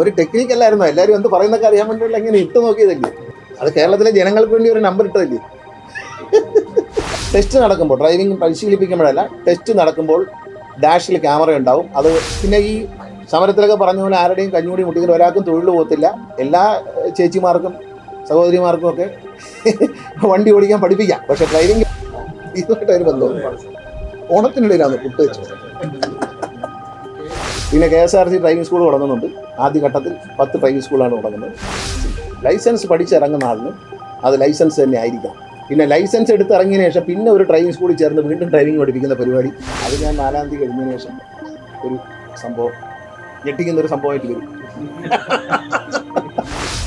ഒരു ടെക്നിക്ക് അല്ലായിരുന്നോ? എല്ലാവരും എന്ത് പറയുന്നൊക്കെ അറിയാൻ വേണ്ടിയുള്ള എങ്ങനെ ഇട്ട് നോക്കിയതല്ലേ? അത് കേരളത്തിലെ ജനങ്ങൾക്ക് വേണ്ടി ഒരു നമ്പർ ഇട്ടതല്ലേ? ടെസ്റ്റ് നടക്കുമ്പോൾ ഡ്രൈവിംഗ് പരിശീലിപ്പിക്കുമ്പോഴല്ല ടെസ്റ്റ് നടക്കുമ്പോൾ ഡാഷിൽ ക്യാമറ ഉണ്ടാവും. അത് പിന്നെ ഈ സമരത്തിലൊക്കെ പറഞ്ഞ പോലെ ആരുടെയും കഞ്ഞുകൂടി മുട്ടിക്കൽ ഒരാൾക്കും തൊഴിൽ പോകത്തില്ല. എല്ലാ ചേച്ചിമാർക്കും സഹോദരിമാർക്കും ഒക്കെ വണ്ടി ഓടിക്കാൻ പഠിപ്പിക്കാം. പക്ഷെ ഡ്രൈവിംഗ് ഇതുമായിട്ട് ഒരു ബന്ധവും ഓണത്തിനിടയിലാണ് പുട്ട് വെച്ചത്. പിന്നെ K S R C driving school തുടങ്ങുന്നുണ്ട്. ആദ്യഘട്ടത്തിൽ പത്ത് ഡ്രൈവിംഗ് സ്കൂളാണ് തുടങ്ങുന്നത്. ലൈസൻസ് പഠിച്ചിറങ്ങുന്ന ആളിന് അത് ലൈസൻസ് തന്നെ ആയിരിക്കാം. പിന്നെ ലൈസൻസ് എടുത്ത് ശേഷം പിന്നെ ഒരു ഡ്രൈവിംഗ് സ്കൂളിൽ ചേർന്ന് വീണ്ടും ഡ്രൈവിംഗ് പഠിപ്പിക്കുന്ന പരിപാടി. അത് ഞാൻ നാലാം തീയതി കഴിഞ്ഞതിന് ശേഷം ഒരു സംഭവം ഞെട്ടിക്കുന്ന ഒരു സംഭവമായിട്ട് വരും.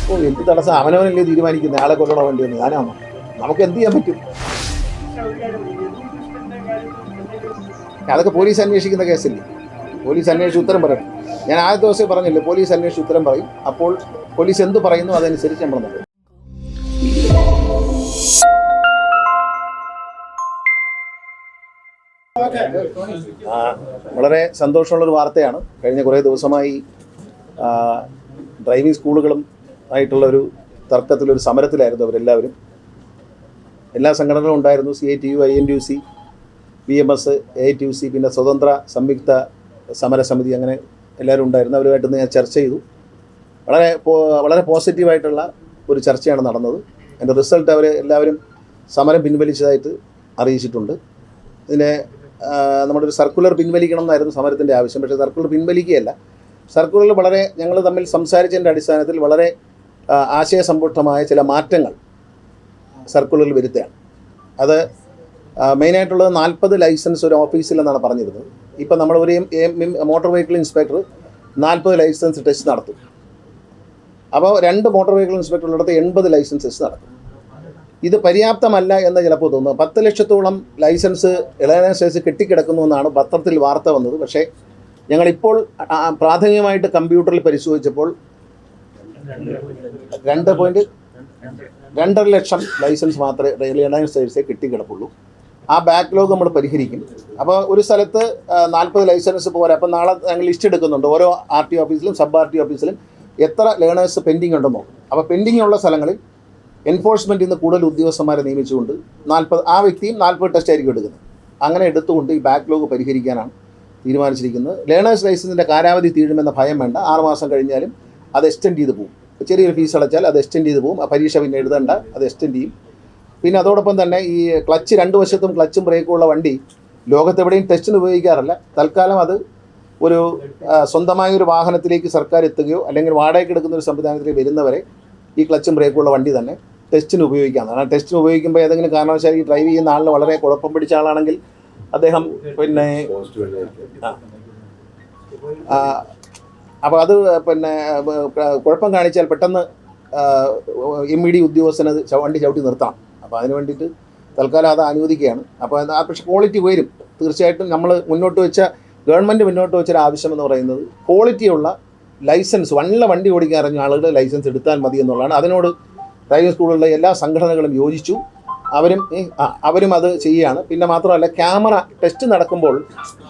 ഓ എന്ത് തടസ്സം? അവനവനല്ലേ തീരുമാനിക്കുന്നത് ആളെ കൊല്ലണോ വേണ്ടിയെന്ന്? ഞാനാണോ? നമുക്ക് എന്ത് ചെയ്യാൻ പറ്റും? അതൊക്കെ പോലീസ് അന്വേഷിക്കുന്ന കേസല്ലേ? പോലീസ് അന്വേഷിച്ച് ഉത്തരം പറയണം. ഞാൻ ആദ്യ ദിവസം പറഞ്ഞില്ലേ പോലീസ് അന്വേഷിച്ച് ഉത്തരം പറയും. അപ്പോൾ പോലീസ് എന്ത് പറയുന്നു അതനുസരിച്ച് നമ്മൾ നടക്കും. വളരെ സന്തോഷമുള്ളൊരു വാർത്തയാണ്. കഴിഞ്ഞ കുറേ ദിവസമായി ഡ്രൈവിംഗ് സ്കൂളുകളും ആയിട്ടുള്ളൊരു തർക്കത്തിലൊരു സമരത്തിലായിരുന്നു അവരെല്ലാവരും. എല്ലാ സംഘടനകളും ഉണ്ടായിരുന്നു. C I T U I N T U C B M S A T U C പിന്നെ സ്വതന്ത്ര സംയുക്ത സമരസമിതി അങ്ങനെ എല്ലാവരും ഉണ്ടായിരുന്നു. അവരുമായിട്ട് ഞാൻ ചർച്ച ചെയ്തു. വളരെ വളരെ പോസിറ്റീവായിട്ടുള്ള ഒരു ചർച്ചയാണ് നടന്നത്. അതിന്റെ റിസൾട്ട് അവർ എല്ലാവരും സമരം പിൻവലിച്ചതായിട്ട് അറിയിച്ചിട്ടുണ്ട്. ഇതിനെ നമ്മുടെ ഒരു സർക്കുലർ പിൻവലിക്കണം എന്നായിരുന്നു സമരത്തിന്റെ ആവശ്യം. പക്ഷേ സർക്കുലർ പിൻവലിക്കുകയല്ല. സർക്കുലറിൽ വളരെ ഞങ്ങൾ തമ്മിൽ സംസാരിച്ചതിന്റെ അടിസ്ഥാനത്തിൽ വളരെ ആശയസമ്പുഷ്ടമായ ചില മാറ്റങ്ങൾ സർക്കുലറിൽ വരുത്തുകയാണ്. അത് മെയിനായിട്ടുള്ളത് നാൽപ്പത് ലൈസൻസ് ഒരു ഓഫീസിൽ എന്നാണ് പറഞ്ഞിരുന്നത്. ഇപ്പം നമ്മൾ ഒരു മോട്ടോർ വെഹിക്കിൾ ഇൻസ്പെക്ടർ നാൽപ്പത് ലൈസൻസ് ടെസ്റ്റ് നടത്തും. അപ്പോൾ രണ്ട് മോട്ടോർ വെഹിക്കിൾ ഇൻസ്പെക്ടറുള്ളിടത്ത് എൺപത് ലൈസൻസ് ടെസ്റ്റ് നടത്തും. ഇത് പര്യാപ്തമല്ല എന്ന് ചിലപ്പോൾ തോന്നുന്നു പത്ത് ലക്ഷത്തോളം ലൈസൻസ് ഇളയസ് കെട്ടിക്കിടക്കുന്നു എന്നാണ് പത്രത്തിൽ വാർത്ത വന്നത്. പക്ഷേ ഞങ്ങളിപ്പോൾ പ്രാഥമികമായിട്ട് കമ്പ്യൂട്ടറിൽ പരിശോധിച്ചപ്പോൾ രണ്ട് പോയിന്റ് രണ്ടര ലക്ഷം ലൈസൻസ് മാത്രമേ ലേണേഴ്സേഴ്സേ കിട്ടിക്കിടപ്പുള്ളൂ. ആ ബാക്ക്ലോഗ് നമ്മൾ പരിഹരിക്കും. അപ്പോൾ ഒരു സ്ഥലത്ത് നാൽപ്പത് ലൈസൻസ് പോരാ. അപ്പോൾ നാളെ ഞങ്ങൾ ലിസ്റ്റ് എടുക്കുന്നുണ്ട്. ഓരോ ആർ ടി ഓഫീസിലും സബ് ആർ ടി ഓഫീസിലും എത്ര ലേണേഴ്സ് പെൻഡിങ് ഉണ്ടെന്ന്. അപ്പോൾ പെൻഡിങ് ഉള്ള സ്ഥലങ്ങളിൽ എൻഫോഴ്സ്മെന്റിൽ നിന്ന് കൂടുതൽ ഉദ്യോഗസ്ഥന്മാരെ നിയമിച്ചുകൊണ്ട് നാൽപ്പത് ആ വ്യക്തിയും നാൽപ്പത് ടെസ്റ്റ് ആയിരിക്കും എടുക്കുന്നത്. അങ്ങനെ എടുത്തുകൊണ്ട് ഈ ബാക്ക്ലോഗ് പരിഹരിക്കാനാണ് തീരുമാനിച്ചിരിക്കുന്നത്. ലേണേഴ്സ് ലൈസൻസിന്റെ കാലാവധി തീരുമെന്ന ഭയം വേണ്ട. ആറുമാസം കഴിഞ്ഞാലും അത് എക്സ്റ്റെൻഡ് ചെയ്ത് പോകും. ചെറിയൊരു ഫീസ് അടച്ചാൽ അത് എക്സ്റ്റെൻഡ് ചെയ്ത് പോകും. ആ പരീക്ഷ പിന്നെ എഴുതേണ്ട. അത് എക്സ്റ്റെൻഡ് ചെയ്യും. പിന്നെ അതോടൊപ്പം തന്നെ ഈ ക്ലച്ച് രണ്ട് വശത്തും ക്ലച്ചും ബ്രേക്കും ഉള്ള വണ്ടി ലോകത്തെവിടെയും ടെസ്റ്റിന് ഉപയോഗിക്കാറില്ല. തൽക്കാലം അത് ഒരു സ്വന്തമായ ഒരു വാഹനത്തിലേക്ക് സർക്കാർ എത്തുകയോ അല്ലെങ്കിൽ വാടകയ്ക്ക് എടുക്കുന്ന ഒരു സംവിധാനത്തിലേക്ക് വരുന്നവരെ ഈ ക്ലച്ചും ബ്രേക്കും ഉള്ള വണ്ടി തന്നെ ടെസ്റ്റിന് ഉപയോഗിക്കാവുന്നതാണ്. ആ ടെസ്റ്റിന് ഉപയോഗിക്കുമ്പോൾ ഏതെങ്കിലും കാരണവശാൽ ഈ ഡ്രൈവ് ചെയ്യുന്ന ആളിന് വളരെ കുഴപ്പം പിടിച്ച ആളാണെങ്കിൽ അദ്ദേഹം പിന്നെ അപ്പോൾ അത് പിന്നെ കുഴപ്പം കാണിച്ചാൽ പെട്ടെന്ന് എം ഇ ഡി ഉദ്യോഗസ്ഥനത് അത് വണ്ടി ചവിട്ടി നിർത്താം അപ്പോൾ അതിന് വേണ്ടിയിട്ട് തൽക്കാലം അത് അനുവദിക്കുകയാണ്. അപ്പോൾ ആ പക്ഷേ ക്വാളിറ്റി വരും. തീർച്ചയായിട്ടും നമ്മൾ മുന്നോട്ട് വെച്ച ഗവൺമെന്റ് മുന്നോട്ട് വെച്ചൊരു ആവശ്യം എന്ന് പറയുന്നത് ക്വാളിറ്റിയുള്ള ലൈസൻസ് വല്ല വണ്ടി ഓടിക്കാൻ അറിഞ്ഞ ആളുകളുടെ ലൈസൻസ് എടുത്താൽ മതി എന്നുള്ളതാണ്. അതിനോട് ഡ്രൈവിംഗ് സ്കൂളിലുള്ള എല്ലാ സംഘടനകളും യോജിച്ചു. അവരും അവരും അത് ചെയ്യുകയാണ്. പിന്നെ മാത്രമല്ല ക്യാമറ ടെസ്റ്റ് നടക്കുമ്പോൾ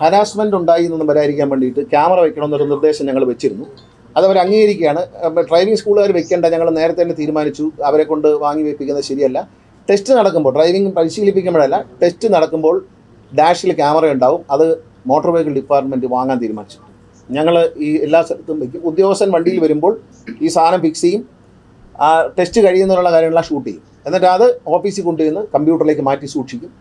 ഹരാസ്മെന്റ് ഉണ്ടായി എന്നൊന്നും വരാതിരിക്കാൻ വേണ്ടിയിട്ട് ക്യാമറ വെക്കണമെന്നൊരു നിർദ്ദേശം ഞങ്ങൾ വെച്ചിരുന്നു. അതവർ അംഗീകരിക്കുകയാണ്. ഡ്രൈവിംഗ് സ്കൂളുകാർ വെക്കേണ്ട. ഞങ്ങൾ നേരത്തെ തന്നെ തീരുമാനിച്ചു. അവരെ കൊണ്ട് വാങ്ങി വെപ്പിക്കുന്നത് ശരിയല്ല. ടെസ്റ്റ് നടക്കുമ്പോൾ ഡ്രൈവിംഗ് പരിശീലിപ്പിക്കുമ്പോഴല്ല ടെസ്റ്റ് നടക്കുമ്പോൾ ഡാഷിൽ ക്യാമറ ഉണ്ടാവും. അത് മോട്ടോർ വെഹിക്കിൾ ഡിപ്പാർട്ട്മെന്റ് വാങ്ങാൻ തീരുമാനിച്ചു. ഞങ്ങൾ ഈ എല്ലാ സ്ഥലത്തും വയ്ക്കും. ഉദ്യോഗസ്ഥൻ വണ്ടിയിൽ വരുമ്പോൾ ഈ സാധനം ഫിക്സ് ചെയ്യും. ആ ടെസ്റ്റ് കഴിയുന്നതിനുള്ള കാര്യങ്ങളെല്ലാം ഷൂട്ട് ചെയ്യും. എന്നിട്ട് അത് ഓഫീസിൽ കൊണ്ടുവന്ന് കമ്പ്യൂട്ടറിലേക്ക് മാറ്റി സൂക്ഷിക്കും.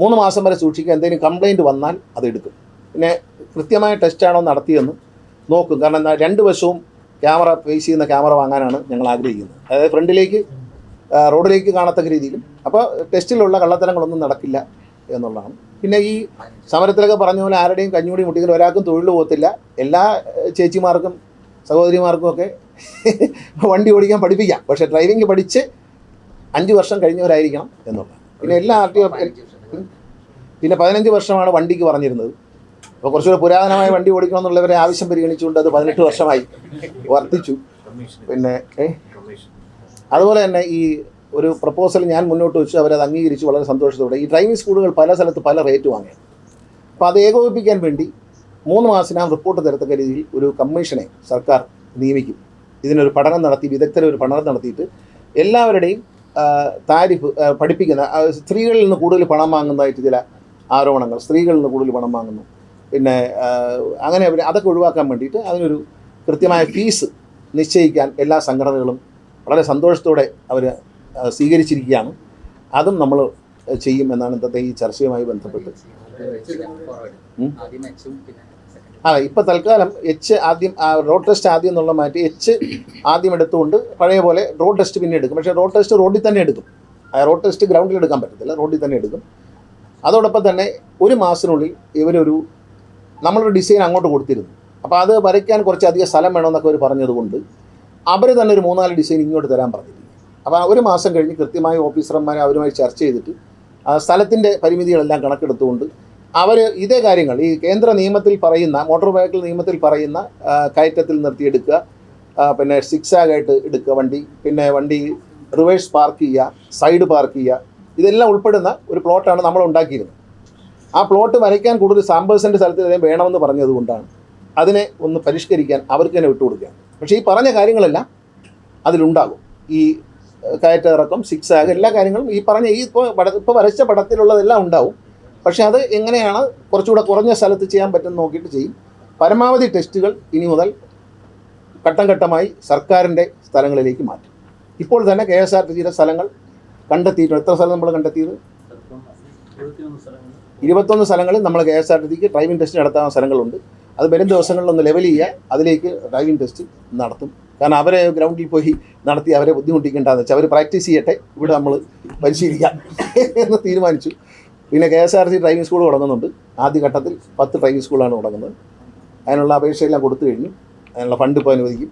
മൂന്ന് മാസം വരെ സൂക്ഷിക്കുക എന്തെങ്കിലും കംപ്ലയിന്റ് വന്നാൽ അത് എടുക്കും. പിന്നെ കൃത്യമായ ടെസ്റ്റാണോ നടത്തിയെന്ന് നോക്കും. കാരണം രണ്ട് വശവും ക്യാമറ ഫേസ് ചെയ്യുന്ന ക്യാമറ വാങ്ങാനാണ് ഞങ്ങൾ ആഗ്രഹിക്കുന്നത്. അതായത് ഫ്രണ്ടിലേക്ക് റോഡിലേക്ക് കാണത്തക്ക രീതിയിലും. അപ്പോൾ ടെസ്റ്റിലുള്ള കള്ളത്തരങ്ങളൊന്നും നടക്കില്ല എന്നുള്ളതാണ്. പിന്നെ ഈ സമരത്തിലൊക്കെ പറഞ്ഞ പോലെ ആരുടെയും കഞ്ഞൂടി മുട്ടിക്കൽ ഒരാൾക്കും തൊഴിൽ പോകത്തില്ല. എല്ലാ ചേച്ചിമാർക്കും സഹോദരിമാർക്കും ഒക്കെ വണ്ടി ഓടിക്കാൻ പഠിപ്പിക്കാം. പക്ഷേ ഡ്രൈവിംഗ് പഠിച്ച് അഞ്ച് വർഷം കഴിഞ്ഞവരായിരിക്കണം എന്നുള്ളതാണ്. പിന്നെ എല്ലാ ആർ ടി പിന്നെ പതിനഞ്ച് വർഷമാണ് വണ്ടിക്ക് പറഞ്ഞിരുന്നത്. അപ്പോൾ കുറച്ചുകൂടെ പുരാതനമായ വണ്ടി ഓടിക്കണമെന്നുള്ളവരെ ആവശ്യം പരിഗണിച്ചുകൊണ്ട് അത് പതിനെട്ട് വർഷമായി വർദ്ധിച്ചു പിന്നെ? അതുപോലെ തന്നെ ഈ ഒരു പ്രപ്പോസൽ ഞാൻ മുന്നോട്ട് വെച്ചു അവരത് അംഗീകരിച്ചു വളരെ സന്തോഷത്തോടെ ഈ ഡ്രൈവിംഗ് സ്കൂളുകൾ പല സ്ഥലത്ത് പല റേറ്റ് വാങ്ങി. അപ്പോൾ അത് ഏകോപിപ്പിക്കാൻ വേണ്ടി മൂന്ന് മാസത്തിനകം റിപ്പോർട്ട് തരത്തക്ക രീതിയിൽ ഒരു കമ്മീഷനെ സർക്കാർ നിയമിക്കും. ഇതിനൊരു പഠനം നടത്തി വിദഗ്ധരെ ഒരു പഠനം നടത്തിയിട്ട് എല്ലാവരുടെയും താരിഫ് പഠിപ്പിക്കുന്ന സ്ത്രീകളിൽ നിന്ന് കൂടുതൽ പണം വാങ്ങുന്നതായിട്ട് ചില ആരോപണങ്ങൾ സ്ത്രീകളിൽ നിന്ന് കൂടുതൽ പണം വാങ്ങുന്നു. പിന്നെ അങ്ങനെ അവർ അതൊക്കെ ഒഴിവാക്കാൻ വേണ്ടിയിട്ട് അതിനൊരു കൃത്യമായ ഫീസ് നിശ്ചയിക്കാൻ എല്ലാ സംഘടനകളും വളരെ സന്തോഷത്തോടെ അവർ സ്വീകരിച്ചിരിക്കുകയാണ്. അതും നമ്മൾ ചെയ്യും എന്നാണ് ഇന്നത്തെ ഈ ചർച്ചയുമായി ബന്ധപ്പെട്ട്. അതെ ഇപ്പം തൽക്കാലം എച്ച് ആദ്യം റോഡ് ടെസ്റ്റ് ആദ്യം എന്നുള്ള മാറ്റി എച്ച് ആദ്യം എടുത്തുകൊണ്ട് പഴയ പോലെ റോഡ് ടെസ്റ്റ് പിന്നെ എടുക്കും. പക്ഷേ റോഡ് ടെസ്റ്റ് റോഡിൽ തന്നെ എടുക്കും. റോഡ് ടെസ്റ്റ് ഗ്രൗണ്ടിൽ എടുക്കാൻ പറ്റത്തില്ല. റോഡിൽ തന്നെ എടുക്കും. അതോടൊപ്പം തന്നെ ഒരു മാസത്തിനുള്ളിൽ ഇവരൊരു നമ്മളൊരു ഡിസൈൻ അങ്ങോട്ട് കൊടുത്തിരുന്നു. അപ്പോൾ അത് വരയ്ക്കാൻ കുറച്ചധികം സ്ഥലം വേണമെന്നൊക്കെ അവർ പറഞ്ഞതുകൊണ്ട് അവർ തന്നെ ഒരു മൂന്നാൽ ഡിസൈൻ ഇങ്ങോട്ട് തരാൻ പറഞ്ഞിരിക്കും അപ്പോൾ ഒരു മാസം കഴിഞ്ഞ് കൃത്യമായി ഓഫീസർമാരെ അവരുമായി ചർച്ച ചെയ്തിട്ട് സ്ഥലത്തിന്റെ പരിമിതികളെല്ലാം കണക്കെടുത്തുകൊണ്ട് അവർ ഇതേ കാര്യങ്ങൾ ഈ കേന്ദ്ര നിയമത്തിൽ പറയുന്ന മോട്ടോർ വെഹിക്കിൾ നിയമത്തിൽ പറയുന്ന കയറ്റത്തിൽ നിർത്തിയെടുക്കുക പിന്നെ സിക്സ് ആയിട്ട് എടുക്കുക വണ്ടി പിന്നെ വണ്ടി റിവേഴ്സ് പാർക്ക് ചെയ്യുക സൈഡ് പാർക്ക് ചെയ്യുക ഇതെല്ലാം ഉൾപ്പെടുന്ന ഒരു പ്ലോട്ടാണ് നമ്മൾ ഉണ്ടാക്കിയിരുന്നത്. ആ പ്ലോട്ട് വരയ്ക്കാൻ കൂടുതൽ സാമ്പേഴ്സിന്റെ സ്ഥലത്ത് ഇതേ വേണമെന്ന് പറഞ്ഞതുകൊണ്ടാണ് അതിനെ ഒന്ന് പരിഷ്കരിക്കാൻ അവർക്ക് തന്നെ വിട്ടുകൊടുക്കുകയാണ് പക്ഷേ ഈ പറഞ്ഞ കാര്യങ്ങളെല്ലാം അതിലുണ്ടാകും. ഈ കയറ്റിറക്കം സിക്സ് ആഗ് എല്ലാ കാര്യങ്ങളും ഈ പറഞ്ഞ ഈ ഇപ്പോൾ പട ഇപ്പോൾ വരച്ച പടത്തിലുള്ളതെല്ലാം ഉണ്ടാവും. പക്ഷേ അത് എങ്ങനെയാണ് കുറച്ചുകൂടെ കുറഞ്ഞ സ്ഥലത്ത് ചെയ്യാൻ പറ്റുമെന്ന് നോക്കിയിട്ട് ചെയ്യും. പരമാവധി ടെസ്റ്റുകൾ ഇനി മുതൽ ഘട്ടം ഘട്ടമായി സർക്കാരിന്റെ സ്ഥലങ്ങളിലേക്ക് മാറ്റും. ഇപ്പോൾ തന്നെ കെ എസ് ആർ ടി സിയുടെ സ്ഥലങ്ങൾ കണ്ടെത്തിയിട്ടുണ്ട്. എത്ര സ്ഥലം നമ്മൾ കണ്ടെത്തിയത്? ഇരുപത്തൊന്ന് സ്ഥലങ്ങളിൽ നമ്മൾ കെ എസ് ആർ ടി സിക്ക് ഡ്രൈവിംഗ് ടെസ്റ്റ് നടത്താവുന്ന സ്ഥലങ്ങളുണ്ട്. അത് വരും ദിവസങ്ങളിലൊന്ന് ലെവൽ ചെയ്യുക അതിലേക്ക് ഡ്രൈവിംഗ് ടെസ്റ്റ് നടത്തും. കാരണം അവരെ ഗ്രൗണ്ടിൽ പോയി നടത്തി അവരെ ബുദ്ധിമുട്ടിക്കേണ്ടതെന്ന് വെച്ചാൽ അവർ പ്രാക്ടീസ് ചെയ്യട്ടെ ഇവിടെ നമ്മൾ പരിശീലിക്കാം എന്ന് തീരുമാനിച്ചു. പിന്നെ K S R C driving school തുടങ്ങുന്നുണ്ട്. ആദ്യഘട്ടത്തിൽ പത്ത് ഡ്രൈവിംഗ് സ്കൂളാണ് തുടങ്ങുന്നത്. അതിനുള്ള അപേക്ഷയെല്ലാം കൊടുത്തു കഴിഞ്ഞു. അതിനുള്ള ഫണ്ട് ഇപ്പോൾ അനുവദിക്കും.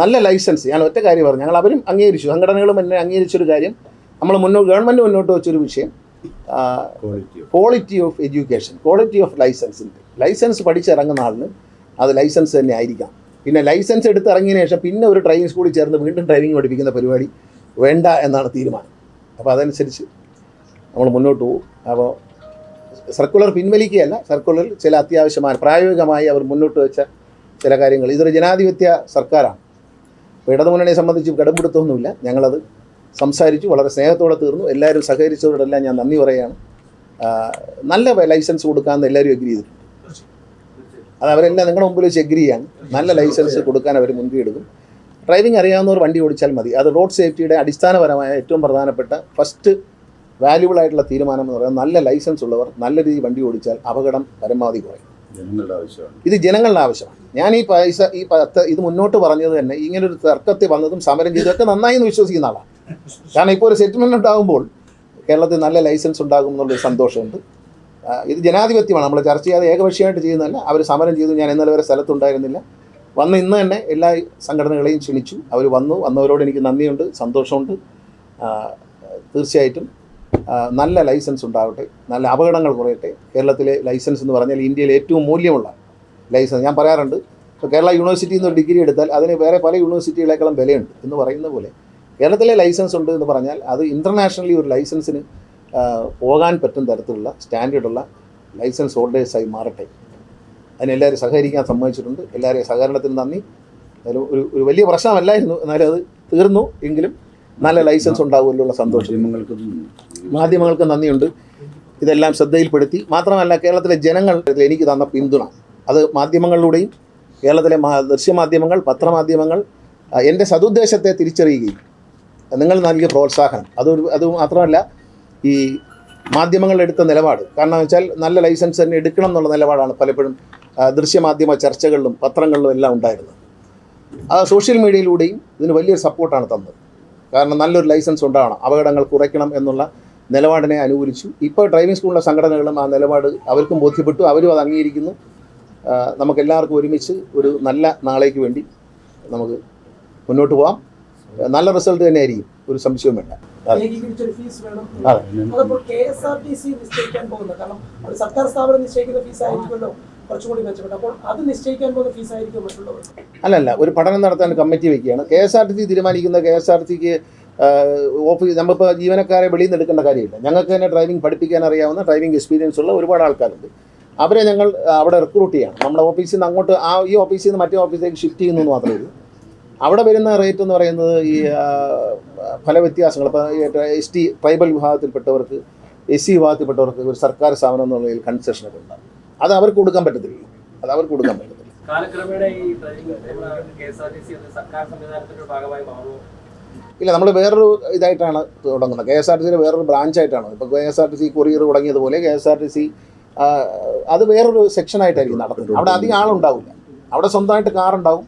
നല്ല ലൈസൻസ് ഞാൻ ഒറ്റ കാര്യം പറഞ്ഞു. ഞങ്ങൾ അവരും അംഗീകരിച്ചു. സംഘടനകളും എന്നെ അംഗീകരിച്ചൊരു കാര്യം. നമ്മൾ മുന്നോട്ട് ഗവൺമെന്റ് മുന്നോട്ട് വെച്ചൊരു വിഷയം. Quality of education quality of ലൈസൻസിന്റെ licence പഠിച്ചിറങ്ങുന്ന ആളിന് അത് ലൈസൻസ് തന്നെ ആയിരിക്കാം. പിന്നെ ലൈസൻസ് എടുത്ത് ശേഷം പിന്നെ ഒരു ഡ്രൈവിംഗ് സ്കൂളിൽ ചേർന്ന് വീണ്ടും ഡ്രൈവിംഗ് പഠിപ്പിക്കുന്ന പരിപാടി വേണ്ട എന്നാണ് തീരുമാനം. അപ്പോൾ അതനുസരിച്ച് നമ്മൾ മുന്നോട്ട് പോകും. അപ്പോൾ സർക്കുലർ പിൻവലിക്കുകയല്ല സർക്കുലറിൽ ചില അത്യാവശ്യമായ പ്രായോഗികമായി അവർ മുന്നോട്ട് വെച്ച ചില കാര്യങ്ങൾ. ഇതൊരു ജനാധിപത്യ സർക്കാരാണ്. അപ്പോൾ ഇടതുമുന്നണിയെ സംബന്ധിച്ച് കടുംപിടുത്തമൊന്നുമില്ല. ഞങ്ങളത് സംസാരിച്ചു വളരെ സ്നേഹത്തോടെ തീർന്നു. എല്ലാവരും സഹകരിച്ചവരോടെല്ലാം ഞാൻ നന്ദി പറയുകയാണ്. നല്ല ലൈസൻസ് കൊടുക്കാമെന്ന് എല്ലാവരും എഗ്രി ചെയ്തിട്ടുണ്ട്. അത് അവരെല്ലാം നിങ്ങളുടെ മുമ്പിൽ വെച്ച് എഗ്രി ചെയ്യാൻ നല്ല ലൈസൻസ് കൊടുക്കാൻ അവർ മുൻകൈ എടുക്കും ഡ്രൈവിംഗ് അറിയാവുന്നവർ വണ്ടി ഓടിച്ചാൽ മതി. അത് റോഡ് സേഫ്റ്റിയുടെ അടിസ്ഥാനപരമായ ഏറ്റവും പ്രധാനപ്പെട്ട ഫസ്റ്റ് വാല്യുബിൾ ആയിട്ടുള്ള തീരുമാനം എന്ന് പറയുന്നത് നല്ല ലൈസൻസ് ഉള്ളവർ നല്ല രീതിയിൽ വണ്ടി ഓടിച്ചാൽ അപകടം പരമാവധി കുറയും. ഇത് ജനങ്ങളുടെ ആവശ്യമാണ്. ഞാൻ ഈ പൈസ ഈ പത്ത് ഇത് മുന്നോട്ട് പറഞ്ഞത് തന്നെ ഒരു തർക്കത്തിൽ വന്നതും സമരം ചെയ്തതൊക്കെ നന്നായി എന്ന് വിശ്വസിക്കുന്ന ആളാണ്. കാരണം ഇപ്പോൾ ഒരു സെറ്റിൽമെന്റ് ഉണ്ടാകുമ്പോൾ കേരളത്തിൽ നല്ല ലൈസൻസ് ഉണ്ടാകും എന്നുള്ളൊരു സന്തോഷമുണ്ട്. ഇത് ജനാധിപത്യമാണ്. നമ്മൾ ചർച്ച ചെയ്യാതെ ഏകപക്ഷീയമായിട്ട് ചെയ്യുന്നതല്ല. അവർ സമരം ചെയ്തു. ഞാൻ ഇന്നലെ വരെ സ്ഥലത്തുണ്ടായിരുന്നില്ല. വന്ന് ഇന്ന് തന്നെ എല്ലാ സംഘടനകളെയും ക്ഷണിച്ചു. അവർ വന്നു. വന്നവരോട് എനിക്ക് നന്ദിയുണ്ട് സന്തോഷമുണ്ട്. തീർച്ചയായിട്ടും നല്ല ലൈസൻസ് ഉണ്ടാവട്ടെ. നല്ല അപകടങ്ങൾ കുറയട്ടെ. കേരളത്തിലെ ലൈസൻസ് എന്ന് പറഞ്ഞാൽ ഇന്ത്യയിലെ ഏറ്റവും മൂല്യമുള്ള ലൈസൻസ്. ഞാൻ പറയാറുണ്ട് ഇപ്പോൾ കേരള യൂണിവേഴ്സിറ്റിയിൽ നിന്ന് ഒരു ഡിഗ്രി എടുത്താൽ അതിന് വേറെ പല യൂണിവേഴ്സിറ്റികളെക്കാളും വിലയുണ്ട് എന്ന് പറയുന്ന പോലെ. കേരളത്തിലെ ലൈസൻസ് ഉണ്ട് എന്ന് പറഞ്ഞാൽ അത് ഇന്റർനാഷണലി ഒരു ലൈസൻസിന് പോകാൻ പറ്റും തരത്തിലുള്ള സ്റ്റാൻഡേർഡുള്ള ലൈസൻസ് ഹോൾഡേഴ്സായി മാറട്ടെ. അതിനെല്ലാവരും സഹകരിക്കാൻ സമ്മതിച്ചിട്ടുണ്ട്. എല്ലാവരെയും സഹകരണത്തിന് നന്ദി. ഒരു ഒരു വലിയ പ്രശ്നമല്ലായിരുന്നു. എന്നാലും അത് തീർന്നു എങ്കിലും നല്ല ലൈസൻസ് ഉണ്ടാകുമല്ലോ ഉള്ള സന്തോഷം. മാധ്യമങ്ങൾക്കും മാധ്യമങ്ങൾക്ക് നന്ദിയുണ്ട്. ഇതെല്ലാം ശ്രദ്ധയിൽപ്പെടുത്തി. മാത്രമല്ല കേരളത്തിലെ ജനങ്ങൾ എനിക്ക് തന്ന പിന്തുണ. അത് മാധ്യമങ്ങളിലൂടെയും കേരളത്തിലെ ദൃശ്യമാധ്യമങ്ങൾ പത്രമാധ്യമങ്ങൾ എന്റെ സതുദ്ദേശത്തെ തിരിച്ചറിയുകയും നിങ്ങൾ നൽകിയ പ്രോത്സാഹനം. അതൊരു അത് മാത്രമല്ല ഈ മാധ്യമങ്ങൾ എടുത്ത നിലപാട്. കാരണം വെച്ചാൽ നല്ല ലൈസൻസ് തന്നെ എടുക്കണം എന്നുള്ള നിലപാടാണ് പലപ്പോഴും ദൃശ്യമാധ്യമ ചർച്ചകളിലും പത്രങ്ങളിലും എല്ലാം ഉണ്ടായിരുന്നത്. അത് സോഷ്യൽ മീഡിയയിലൂടെയും ഇതിന് വലിയൊരു സപ്പോർട്ടാണ് തന്നത്. കാരണം നല്ലൊരു ലൈസൻസ് ഉണ്ടാവണം അപകടങ്ങൾ കുറയ്ക്കണം എന്നുള്ള നിലപാടിനെ അനുകൂലിച്ചു. ഇപ്പോൾ ഡ്രൈവിംഗ് സ്കൂളിലെ സംഘടനകളും ആ നിലപാട് അവർക്കും ബോധ്യപ്പെട്ടു അവരും അത് അംഗീകരിക്കുന്നു. നമുക്കെല്ലാവർക്കും ഒരുമിച്ച് ഒരു നല്ല നാളേക്ക് വേണ്ടി നമുക്ക് മുന്നോട്ട് പോകാം നല്ല റിസൾട്ട് തന്നെ ആയിരിക്കും ഒരു സംശയവും വേണ്ട. സർക്കാർ സ്ഥാപനം നിശ്ചയിക്കുന്ന ഫീസ് ആയിരിക്കുമല്ലോ. കുറച്ചുകൂടി മെച്ചപ്പെട്ട. അപ്പോൾ അത് നിശ്ചയിക്കാൻ പോകുന്ന ഫീസ് ആയിരിക്കും മറ്റുള്ളവർ. അല്ലല്ല ഒരു പഠനം നടത്താൻ കമ്മിറ്റി വെക്കുകയാണ് K S R T C തീരുമാനിക്കുന്ന കെ എസ് ആർ ടിക്ക് ഓഫീസ് നമ്മളിപ്പോൾ ജീവനക്കാരെ വെളിയിൽ നിന്ന് എടുക്കേണ്ട കാര്യമില്ല. ഞങ്ങൾക്ക് തന്നെ ഡ്രൈവിംഗ് പഠിപ്പിക്കാൻ അറിയാവുന്ന ഡ്രൈവിംഗ് എക്സ്പീരിയൻസ് ഉള്ള ഒരുപാട് ആൾക്കാരുണ്ട്. അവരെ ഞങ്ങൾ അവിടെ റിക്രൂട്ട് ചെയ്യണം. നമ്മുടെ ഓഫീസിൽ നിന്ന് അങ്ങോട്ട് ആ ഈ ഓഫീസിൽ നിന്ന് മറ്റേ ഓഫീസിലേക്ക് ഷിഫ്റ്റ് ചെയ്യുന്നു എന്ന് മാത്രമേ ഉള്ളൂ. അവിടെ വരുന്ന റേറ്റ് എന്ന് പറയുന്നത് ഈ ആ, പല വ്യത്യാസങ്ങൾ. ഇപ്പോൾ എസ് ടി ട്രൈബൽ വിഭാഗത്തിൽപ്പെട്ടവർക്ക് എസ് സി വിഭാഗത്തിൽപ്പെട്ടവർക്ക് ഒരു സർക്കാർ സ്ഥാപനം നിലയിൽ കൺസെഷനൊക്കെ ഉണ്ടാകും അത് അവർക്ക് കൊടുക്കാൻ പറ്റത്തില്ല. അത് അവർക്ക് കൊടുക്കാൻ പറ്റത്തില്ല. ഇല്ല നമ്മൾ വേറൊരു ഇതായിട്ടാണ് തുടങ്ങുന്നത്. കെ എസ് ആർ ടി സിയുടെ വേറൊരു ബ്രാഞ്ചായിട്ടാണ്. ഇപ്പോൾ K S R T C courier തുടങ്ങിയതുപോലെ K S R T C അത് വേറൊരു സെക്ഷനായിട്ടായിരിക്കും നടത്തുന്നത്. അവിടെ അധികം ആളുണ്ടാവില്ല. അവിടെ സ്വന്തമായിട്ട് കാർ ഉണ്ടാവും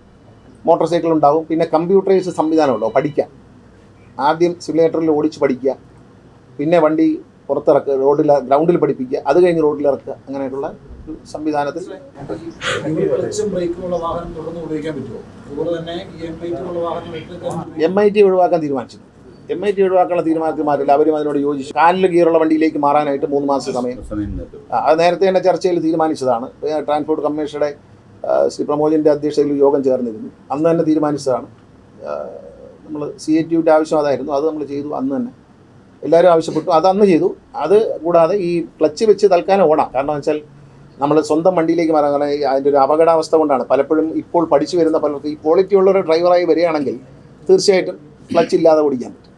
മോട്ടോർ സൈക്കിൾ ഉണ്ടാവും. പിന്നെ കമ്പ്യൂട്ടറൈസ് സംവിധാനം പഠിക്കാം. ആദ്യം സിമുലേറ്ററിൽ ഓടിച്ച് പഠിക്കുക. പിന്നെ വണ്ടി പുറത്തിറക്കുക റോഡിൽ ഗ്രൗണ്ടിൽ പഠിപ്പിക്കുക. അത് കഴിഞ്ഞ് റോഡിൽ ഇറക്കുക. അങ്ങനെയുള്ള സംവിധാനത്തിൽ എം ഐ ടി ഒഴിവാക്കാൻ തീരുമാനിച്ചു എം ഐ ടി ഒഴിവാക്കാനുള്ള തീരുമാനത്തിൽ മാറ്റില്ല അവരും അതിനോട് യോജിച്ചു. കാലിൽ ഗിയറുള്ള വണ്ടിയിലേക്ക് മാറാനായിട്ട് മൂന്ന് മാസം സമയം. ആ, അത് നേരത്തെ തന്നെ ചർച്ചയിൽ തീരുമാനിച്ചതാണ്. ട്രാൻസ്പോർട്ട് കമ്മീഷയുടെ ശ്രീ പ്രമോദിന്റെ അധ്യക്ഷതയിൽ യോഗം ചേർന്നിരുന്നു. അന്ന് തന്നെ തീരുമാനിച്ചതാണ്. നമ്മൾ സി എ ടിയുടെ ആവശ്യം അതായിരുന്നു. അത് നമ്മൾ ചെയ്തു അന്ന് തന്നെ. എല്ലാവരും ആവശ്യപ്പെട്ടു. അത് അന്ന് ചെയ്തു. അത് കൂടാതെ ഈ ക്ലച്ച് വെച്ച് തൽക്കാലം ഓടാം. കാരണം വെച്ചാൽ നമ്മൾ സ്വന്തം വണ്ടിയിലേക്ക് മാറാൻ കാരണം അതിന്റെ ഒരു അപകടാവസ്ഥ കൊണ്ടാണ്. പലപ്പോഴും ഇപ്പോൾ പഠിച്ചു വരുന്ന പലർക്കും ഈ ക്വാളിറ്റി ഉള്ള ഒരു ഡ്രൈവറായി വരികയാണെങ്കിൽ തീർച്ചയായിട്ടും ക്ലച്ച് ഇല്ലാതെ ഓടിക്കാൻ പറ്റും.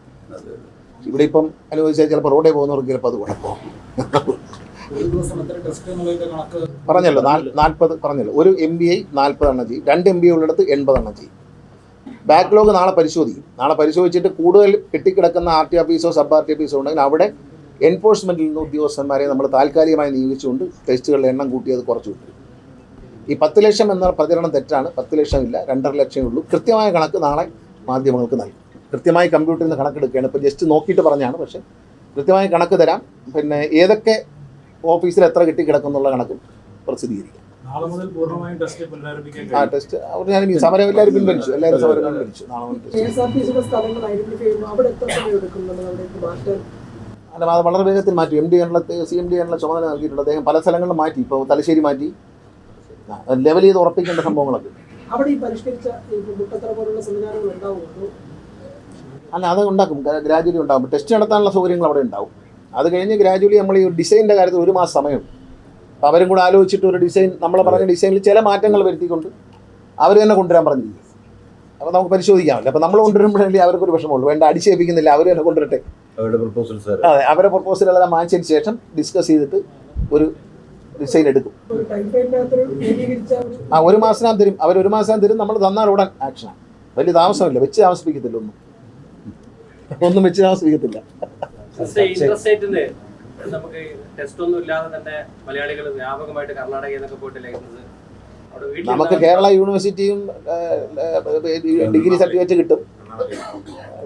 ഇവിടെ ഇപ്പം അനുവദിച്ചാൽ ചിലപ്പോൾ റോഡിൽ പോകുന്നവർക്ക് ചിലപ്പോൾ അത് കുഴപ്പമാവും. പറഞ്ഞല്ലോ നാൽപ്പത് പറഞ്ഞല്ലോ. ഒരു എം ബി ഐ നാൽപ്പത് എണ്ണം ചെയ്യും. രണ്ട് എം ബി ഐ ഉള്ളിടത്ത് എൺപത് എണ്ണം ചെയ്യും. ബാക്ക്ലോഗ് നാളെ പരിശോധിക്കും. നാളെ പരിശോധിച്ചിട്ട് കൂടുതൽ കെട്ടിക്കിടക്കുന്ന ആർ ടി ഓഫീസോ സബ് ആർ ടി ഓഫീസോ ഉണ്ടെങ്കിൽ അവിടെ എൻഫോഴ്സ്മെന്റിൽ നിന്ന് ഉദ്യോഗസ്ഥന്മാരെ നമ്മൾ താൽക്കാലികമായി നിയോഗിച്ചുകൊണ്ട് ടെസ്റ്റുകളുടെ എണ്ണം കൂട്ടിയത് കുറച്ച് വിട്ടു ഈ പത്ത് ലക്ഷം എന്ന പ്രചരണം തെറ്റാണ്. പത്ത് ലക്ഷം ഇല്ല രണ്ടര ലക്ഷമേ ഉള്ളൂ. കൃത്യമായ കണക്ക് നാളെ മാധ്യമങ്ങൾക്ക് നൽകും. കൃത്യമായി കമ്പ്യൂട്ടറിൽ നിന്ന് കണക്കെടുക്കുകയാണ്. ഇപ്പോൾ ജസ്റ്റ് നോക്കിയിട്ട് പറഞ്ഞാണ്. പക്ഷേ കൃത്യമായി കണക്ക് തരാം. പിന്നെ ഏതൊക്കെ ഓഫീസിൽ എത്ര കിട്ടി കിടക്കുന്നുള്ള കണക്കും പ്രസിദ്ധീകരിക്കും നാളെ മുതൽ പൂർണമായും ടെസ്റ്റ് പുനരാരംഭിക്കാൻ ആ ടെസ്റ്റ് അവർ ഞാൻ സമരം എല്ലാവരും പിൻവലിച്ചു എല്ലാവരും സമരം പിൻവലിച്ചു. അല്ല അത് വളരെ വേഗത്തിൽ മാറ്റി. എം ഡി കേരളത്തെ സി എം ഡി കേരള ചുമതല നൽകിയിട്ടുണ്ട്. അദ്ദേഹം പല സ്ഥലങ്ങളിലും മാറ്റി. ഇപ്പോൾ തലശ്ശേരി മാറ്റി. ലെവൽ ചെയ്ത് ഉറപ്പിക്കേണ്ട സംഭവങ്ങളൊക്കെ അവിടെ ഈ പരിഷ്കരിച്ച പോലുള്ള സംവിധാനങ്ങൾ ഉണ്ടാവുമോ? അല്ല അത് ഉണ്ടാക്കും. ഗ്രാജുവലി ഉണ്ടാകും ടെസ്റ്റ് നടത്താനുള്ള സൗകര്യങ്ങൾ അവിടെ ഉണ്ടാവും. അത് കഴിഞ്ഞ് ഗ്രാജുവലി നമ്മൾ ഈ ഡിസൈനിന്റെ കാര്യത്തിൽ ഒരു മാസം സമയം. അപ്പോൾ അവരും കൂടെ ആലോചിച്ചിട്ട് ഒരു ഡിസൈൻ നമ്മൾ പറഞ്ഞ ഡിസൈനിൽ ചില മാറ്റങ്ങൾ വരുത്തിക്കൊണ്ട് അവർ തന്നെ കൊണ്ടുവരാൻ പറഞ്ഞിരിക്കും. അപ്പോൾ നമുക്ക് പരിശോധിക്കാമല്ലോ. അപ്പോൾ നമ്മൾ കൊണ്ടുവരുമ്പോഴേ അവർക്കൊരു വിഷമമുള്ളൂ. വേണ്ട അടിച്ചേൽപ്പിക്കുന്നില്ല. അവർ തന്നെ കൊണ്ടുവരട്ടെ. അവരുടെ പ്രപ്പോസൽസ് അതെ അവരെ പ്രപ്പോസലെല്ലാം വാങ്ങിച്ചതിന് ശേഷം ഡിസ്കസ് ചെയ്തിട്ട് ഒരു ഡിസൈൻ എടുക്കും. ആ ഒരു മാസത്തിനകം തരും. അവർ ഒരു മാസം തരും. നമ്മൾ തന്നാൽ ഉടൻ ആക്ഷനാണ് വലിയ താമസമില്ല. വെച്ച് താമസിപ്പിക്കത്തില്ല ഒന്നും. ഒന്നും വെച്ച് താമസിപ്പിക്കത്തില്ല. ഇന്റർസ്റ്റേറ്റിന് നമുക്ക് ടെസ്റ്റ് ഒന്നും ഇല്ലാതെ തന്നെ മലയാളികൾ വ്യാപകമായിട്ട് കർണാടകയിൽ നിന്നൊക്കെ പോയിട്ട് ലൈസൻസ് അവിടെ നമുക്ക് കേരള യൂണിവേഴ്സിറ്റിയും ഡിഗ്രി സർട്ടിഫിക്കറ്റ് കിട്ടും.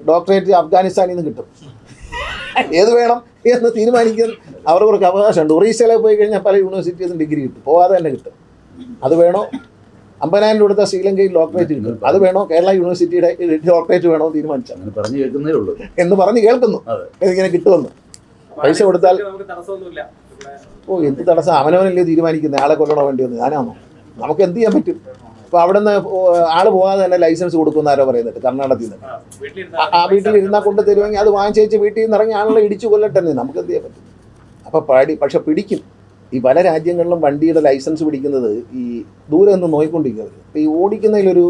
ഡോക്ടറേറ്റ് അഫ്ഗാനിസ്ഥാനിൽ നിന്ന് കിട്ടും. ഏത് വേണം എന്ന് തീരുമാനിക്കാൻ അവർക്ക് അവകാശമുണ്ട്. ഒറീസയിലൊക്കെ പോയി കഴിഞ്ഞാൽ പല യൂണിവേഴ്സിറ്റിയിൽ നിന്ന് ഡിഗ്രി കിട്ടും. പോവാതെ തന്നെ കിട്ടും. അത് വേണോ? അമ്പതിനായിരം രൂപ കൊടുത്ത ശ്രീലങ്കയിൽ ഡോക്ടറേറ്റ് കിട്ടും അത് വേണോ? കേരള യൂണിവേഴ്സിറ്റിയുടെ ഡോക്ടറേറ്റ് വേണോ തീരുമാനിച്ചാൽ അങ്ങനെ പറഞ്ഞു കേൾക്കുന്നേ ഉള്ളൂ. എന്ന് പറഞ്ഞ് കേൾക്കുന്നു. ഇങ്ങനെ ഇതിങ്ങനെ കിട്ടുമെന്ന്. പൈസ കൊടുത്താൽ- ഓ എന്ത് തടസ്സം? അവനവനല്ലേ തീരുമാനിക്കുന്നത് ആളെ കൊല്ലണോ വേണ്ടിയെന്ന് ഞാനാണോ? നമുക്ക് എന്ത് ചെയ്യാൻ പറ്റും? അപ്പോൾ അവിടെ നിന്ന് ആൾ പോകാതെ തന്നെ ലൈസൻസ് കൊടുക്കുന്ന ആരോ പറയുന്നുണ്ട് കർണാടകത്തിൽ നിന്ന്. ആ, വീട്ടിൽ ഇരുന്നാൽ കൊണ്ട് തരുമെങ്കിൽ അത് വാങ്ങിച്ചേച്ച് വീട്ടിൽ നിന്ന് ഇറങ്ങി ആളുകളെ ഇടിച്ചു കൊല്ലട്ടെ നമുക്ക് എന്ത് ചെയ്യാൻ പറ്റും? അപ്പോൾ പടി പക്ഷെ പിടിക്കും. ഈ പല രാജ്യങ്ങളിലും വണ്ടിയുടെ ലൈസൻസ് പിടിക്കുന്നത് ഈ ദൂരെ നിന്ന് നോയിക്കൊണ്ടിരിക്കുന്നത് അപ്പോൾ ഈ ഓടിക്കുന്നതിലൊരു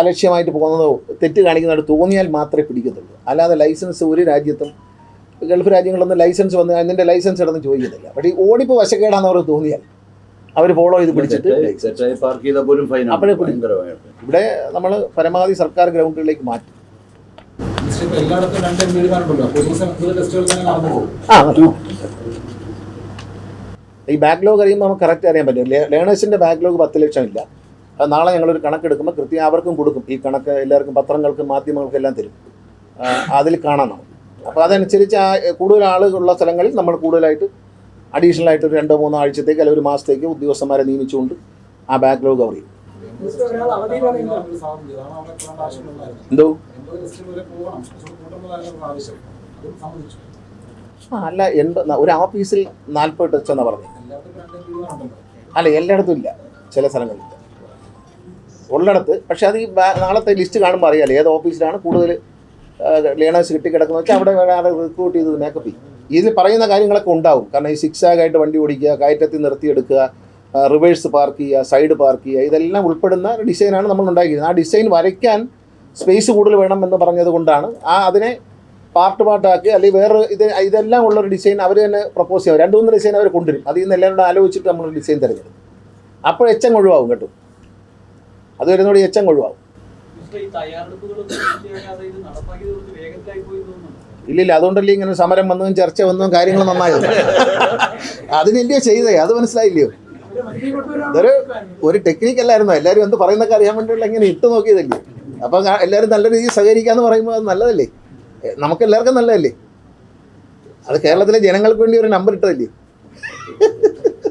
അലക്ഷ്യമായിട്ട് പോകുന്നതോ തെറ്റ് കാണിക്കുന്നതായിട്ട് തോന്നിയാൽ മാത്രമേ പിടിക്കത്തുള്ളൂ. അല്ലാതെ ലൈസൻസ് ഒരു രാജ്യത്തും ഗൾഫ് രാജ്യങ്ങളിലൊന്നും ലൈസൻസ് വന്ന് അതിന്റെ ലൈസൻസ് ഇടന്ന് ചോദിക്കുന്നില്ല പക്ഷേ ഈ ഓടിപ്പ് വശക്കേടാന്ന് അവർക്ക് തോന്നിയാൽ അവർ ഫോളോ ചെയ്ത് പിടിച്ചിട്ട് license. പാർക്ക് ചെയ്താൽ പോലും ഫൈൻ അപ്പോഴേ പിടിക്കും. ഇവിടെ നമ്മൾ പരമാവധി സർക്കാർ ഗ്രൗണ്ടുകളിലേക്ക് മാറ്റും. ആ. ഈ ബാക്ക്ലോഗ് അറിയുമ്പോൾ നമുക്ക് കറക്റ്റ് അറിയാൻ പറ്റും. ലേണേഴ്സിന്റെ ബാക്ക്ലോഗ് പത്ത് ഇല്ല. നാളെ ഞങ്ങളൊരു കണക്കെടുക്കുമ്പോൾ കൃത്യം അവർക്കും കൊടുക്കും. ഈ കണക്ക് എല്ലാവർക്കും പത്രങ്ങൾക്കും മാധ്യമങ്ങൾക്കും എല്ലാം തരും. അതിൽ കാണാം നമുക്ക്. അപ്പോൾ അതനുസരിച്ച് ആ കൂടുതൽ ആളുകളുള്ള സ്ഥലങ്ങളിൽ നമ്മൾ കൂടുതലായിട്ട് അഡീഷണൽ ആയിട്ട് ഒരു രണ്ടോ മൂന്നോ ആഴ്ചത്തേക്ക് അല്ലെങ്കിൽ ഒരു മാസത്തേക്ക് ഉദ്യോഗസ്ഥന്മാരെ നിയമിച്ചുകൊണ്ട് ആ ബാക്ക്ലോഗ് കവർ ചെയ്യും. എന്തോ? അല്ല എൺപത് ഒരു ഓഫീസിൽ നാൽപ്പത് ടച്ച് എന്നാണ് പറഞ്ഞത് അല്ല എല്ലായിടത്തും ഇല്ല. ചില സ്ഥലങ്ങളിൽ ഉള്ളിടത്ത്. പക്ഷെ അത് ഈ നാളത്തെ ലിസ്റ്റ് കാണുമ്പോൾ അറിയാലോ ഏത് ഓഫീസിലാണ് കൂടുതൽ ലേണേഴ്സ് കിട്ടിക്കിടക്കുന്നത് വെച്ചാൽ അവിടെ വേറെ റിക്രൂട്ട് ചെയ്തത് മേക്കപ്പ് ചെയ്യും. ഇതിൽ പറയുന്ന കാര്യങ്ങളൊക്കെ ഉണ്ടാവും. കാരണം ഈ സിക്സ് ആയിട്ട് വണ്ടി ഓടിക്കുക കയറ്റത്തിൽ നിർത്തിയെടുക്കുക റിവേഴ്സ് പാർക്ക് ചെയ്യുക സൈഡ് പാർക്ക് ചെയ്യുക ഇതെല്ലാം ഉൾപ്പെടുന്ന ഡിസൈനാണ് നമ്മൾ ഉണ്ടാക്കിയത് ആ ഡിസൈൻ വരയ്ക്കാൻ സ്പേസ് കൂടുതൽ വേണം എന്ന് പറഞ്ഞത് കൊണ്ടാണ് ആ അതിനെ പാർട്ട് പാർട്ടാക്കി അല്ലെങ്കിൽ വേറെ ഇത് ഇതെല്ലാം ഉള്ളൊരു ഡിസൈൻ അവർ തന്നെ പ്രപ്പോസ് ചെയ്യാം. രണ്ട് മൂന്ന് ഡിസൈൻ അവർ കൊണ്ടുവരും. അതിൽ നിന്ന് എല്ലാവരും കൂടെ ആലോചിച്ചിട്ട് നമ്മൾ ഡിസൈൻ തിരഞ്ഞെടുക്കും. അപ്പോൾ എച്ചം കൊഴുവാകും കേട്ടോ. അത് വരുന്നതോടെ എച്ചം കൊഴുവാകും ഇല്ലില്ല അതുകൊണ്ടല്ലേ ഇങ്ങനെ സമരം വന്നതും ചർച്ച വന്നതും കാര്യങ്ങൾ നന്നായത്. അതിനെന്തിയാ ചെയ്തേ? അത് മനസ്സിലായില്ലയോ? ഇതൊരു ഒരു ടെക്നിക്ക് അല്ലായിരുന്നു? എല്ലാവരും എന്ത് പറയുന്നൊക്കെ അറിയാൻ വേണ്ടിയുള്ള ഇങ്ങനെ ഇട്ട് നോക്കിയതല്ലേ? അപ്പം എല്ലാവരും നല്ല രീതിയിൽ സഹകരിക്കാന്ന് പറയുമ്പോൾ അത് നല്ലതല്ലേ? നമുക്ക് എല്ലാവർക്കും നല്ലതല്ലേ? അത് കേരളത്തിലെ ജനങ്ങൾക്ക് വേണ്ടി ഒരു നമ്പർ ഇട്ടതല്ലേ?